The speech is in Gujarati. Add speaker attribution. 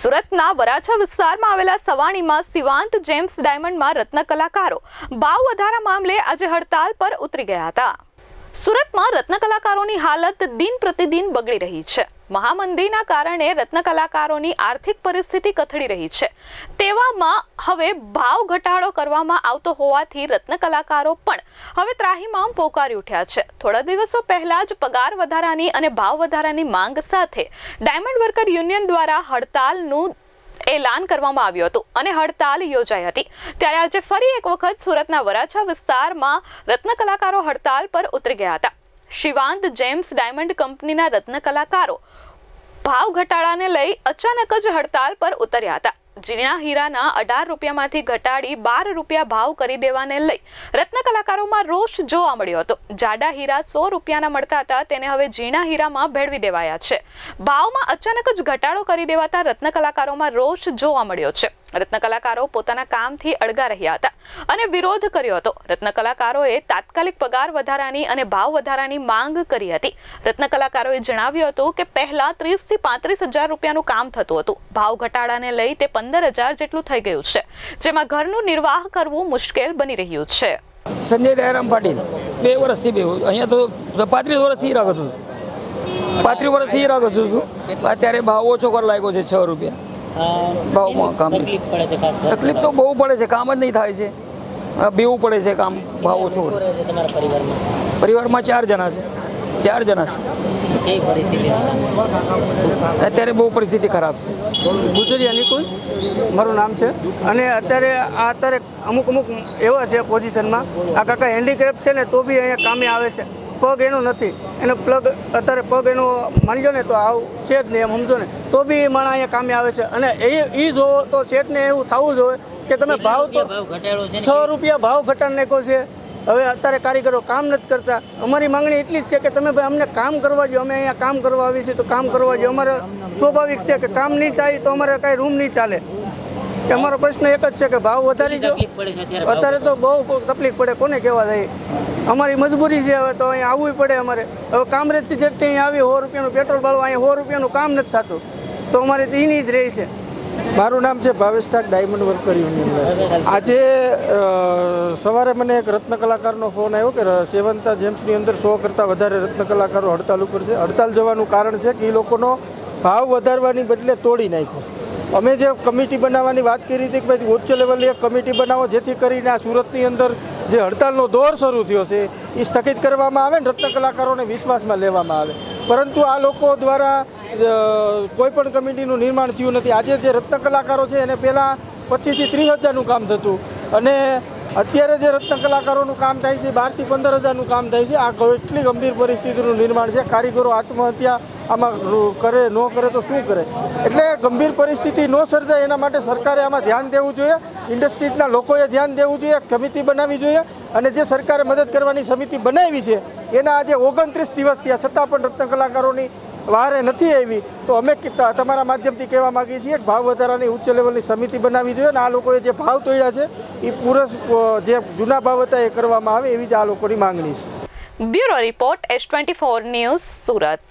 Speaker 1: સુરતના વરાછા વિસ્તારમાં આવેલા સવાણીમાં સિવાંત જેમ્સ ડાયમંડમાં રત્ન કલાકારો ભાવ વધારા મામલે આજે હડતાલ પર ઉતરી ગયા હતા. સુરતમાં રત્ન કલાકારોની હાલત દિન પ્રતિદિન બગડી રહી છે. મહામંદીના કારણે રત્ન કલાકારોની આર્થિક પરિસ્થિતિ કથળી રહી છે. તેવામાં હવે ભાવ ઘટાડો કરવામાં આવતો હોવાથી રત્ન કલાકારો પણ હવે ત્રાહીમામ પોકારી ઉઠ્યા છે. થોડા દિવસો પહેલા જ પગાર વધારાની અને ભાવ વધારાની માંગ સાથે ડાયમંડ વર્કર યુનિયન દ્વારા હડતાલનું એલાન કરવામાં આવ્યું હતું અને હડતાલ યોજાઈ હતી. ત્યારે આજે ફરી એક વખત સુરતના વરાછા વિસ્તારમાં રત્ન કલાકારો હડતાલ પર ઉતરી ગયા હતા. શિવાંત જેમ્સ ડાયમંડ કંપનીના રત્ન કલાકારો ભાવ ઘટાડાને લઈ અચાનક જ હડતાલ પર ઉતર્યા હતા. જીણા હીરાના અઢાર રૂપિયામાંથી ઘટાડી બાર રૂપિયા ભાવ કરી દેવાને લઈ રત્ન કલાકારોમાં રોષ જોવા મળ્યો હતો. જાડા હીરા સો રૂપિયાના મળતા હતા, તેને હવે ઝીણા હીરામાં ભેળવી દેવાયા છે. ભાવમાં અચાનક જ ઘટાડો કરી દેવાતા રત્ન કલાકારોમાં રોષ જોવા મળ્યો છે. રત્ન કલાકારો પોતાના કામથી અળગા રહ્યા હતા અને વિરોધ કર્યો હતો. રત્ન કલાકારોએ તાત્કાલિક પગાર વધારાની અને ભાવ વધારાની માંગ કરી હતી. રત્ન કલાકારોએ જણાવ્યું હતું કે પહેલા ત્રીસથી પાંત્રીસ હજાર રૂપિયાનું કામ થતું હતું. ભાવ ઘટાડાને લઈ તે પંદર હજાર જેટલું થઈ ગયું છે. જેમાં ઘરનું નિર્વાહ કરવું મુશ્કેલ બની રહ્યું છે.
Speaker 2: સંજય દયારામ પાટીલ. બે વર્ષથી બે અહીંયા તો પાંત્રીસ વર્ષથી રાખું છું. પાંત્રીસ વર્ષથી રાખું છું. અત્યારે ભાવ ઓછો કરવા લાગ્યો છે છ રૂપિયા. ભાવમાં કામ.
Speaker 3: તકલીફ પડે છે ખાસ
Speaker 2: તકલીફ તો બહુ પડે છે કામ જ નહીં થાય છે. આ બેવું પડે છે કામ ભાવ ઓછો
Speaker 3: પરિવારમાં?
Speaker 2: પરિવારમાં ચાર જણા છે ચાર જણા છે. અત્યારે બહુ પરિસ્થિતિ ખરાબ છે.
Speaker 4: ગુજરિયા નિકુલ મારું નામ છે. અને અત્યારે આ અત્યારે અમુક અમુક એવા છે પોઝિશનમાં આ કાકા હેન્ડીક્રાફ્ટ છે ને તો બી અહીંયા કામે આવે છે. પગ એનો નથી. એનો પ્લગ અત્યારે પગ એનો માનજો ને તો આવું છે જ નહીં એમ સમજો ને. તો બી એ માણસ અહીંયા કામે આવે છે. અને એ એ જોવો તો શેઠને એવું થવું જોઈએ કે તમે ભાવ તો
Speaker 3: છે
Speaker 4: રૂપિયા ભાવ ઘટાડ નાખ્યો છે. હવે અત્યારે કારીગરો કામ નથી કરતા. અમારી માંગણી એટલી જ છે કે તમે ભાઈ અમને કામ કરવા જો અમે અહીંયા કામ કરવા આવીએ છીએ તો કામ કરવા જોઈએ અમારે સ્વાભાવિક છે કે કામ નહીં થાય તો અમારે કાંઈ રૂમ નહીં ચાલે. અમારો પ્રશ્ન એક જ છે કે ભાવ વધારી
Speaker 3: અત્યારે
Speaker 4: અત્યારે તો બહુ તકલીફ પડે. કોને કહેવા જાય અમારી મજબૂરી છે હવે તો અહીંયા આવવું પડે અમારે. હવે કામરેજથી જેટલી અહીંયા આવી સો રૂપિયાનું પેટ્રોલ બાળવા, અહીંયા સો રૂપિયાનું કામ નથી થતું. તો અમારે તો એની જ રહી છે.
Speaker 5: મારું નામ છે Bhavesh Tak diamond worker union. આજે સવારે મને એક રત્ન કલાકારનો ફોન આવ્યો કે સેવંતા જેમ્સની અંદર સો કરતાં વધારે રત્ન કલાકારો હડતાલ ઉપર છે. હડતાલ જવાનું કારણ છે કે એ લોકોનો ભાવ વધારવાની બદલે તોડી નાખ્યો. અમે જે કમિટી બનાવવાની વાત કરી હતી કે ભાઈ ઉચ્ચ લેવલની એક કમિટી બનાવો, જેથી કરીને આ સુરતની અંદર જે હડતાલનો દોર શરૂ થયો છે એ સ્થગિત કરવામાં આવે ને રત્ન કલાકારોને વિશ્વાસમાં લેવામાં આવે. પરંતુ આ લોકો દ્વારા કોઈ પણ કમિટીનું નિર્માણ થયું નથી. આજે જે રત્ન કલાકારો છે, એને પહેલાં પચીસથી ત્રીસ હજારનું કામ થતું. અને અત્યારે જે રત્ન કલાકારોનું કામ થાય છે, બારથી પંદર હજારનું કામ થાય છે, આ એટલી ગંભીર પરિસ્થિતિનું નિર્માણ છે. કારીગરો આત્મહત્યા આમાં કરે, ન કરે તો શું કરે? એટલે ગંભીર પરિસ્થિતિ ન સર્જાય એના માટે સરકારે આમાં ધ્યાન દેવું જોઈએ. ઇન્ડસ્ટ્રીઝના લોકોએ ધ્યાન દેવું જોઈએ, કમિટી બનાવવી જોઈએ અને જે સરકારે મદદ કરવાની સમિતિ બનાવી છે, એના આજે ઓગણત્રીસ દિવસ થયા. છતાં પણ રત્ન કલાકારોની વારે નથી આવી. તો અમે તમારા માધ્યમથી કહેવા માંગીએ છીએ કે ભાવ વધારાની ઉચ્ચ લેવલની સમિતિ બનાવવી જોઈએ અને આ લોકોએ જે ભાવ તોડ્યા છે, એ પૂરસ જે જૂના ભાવ હતા એ કરવામાં આવે એવી જ આ લોકોની માંગણી છે.
Speaker 1: Bureau report, S twenty four news, Surat.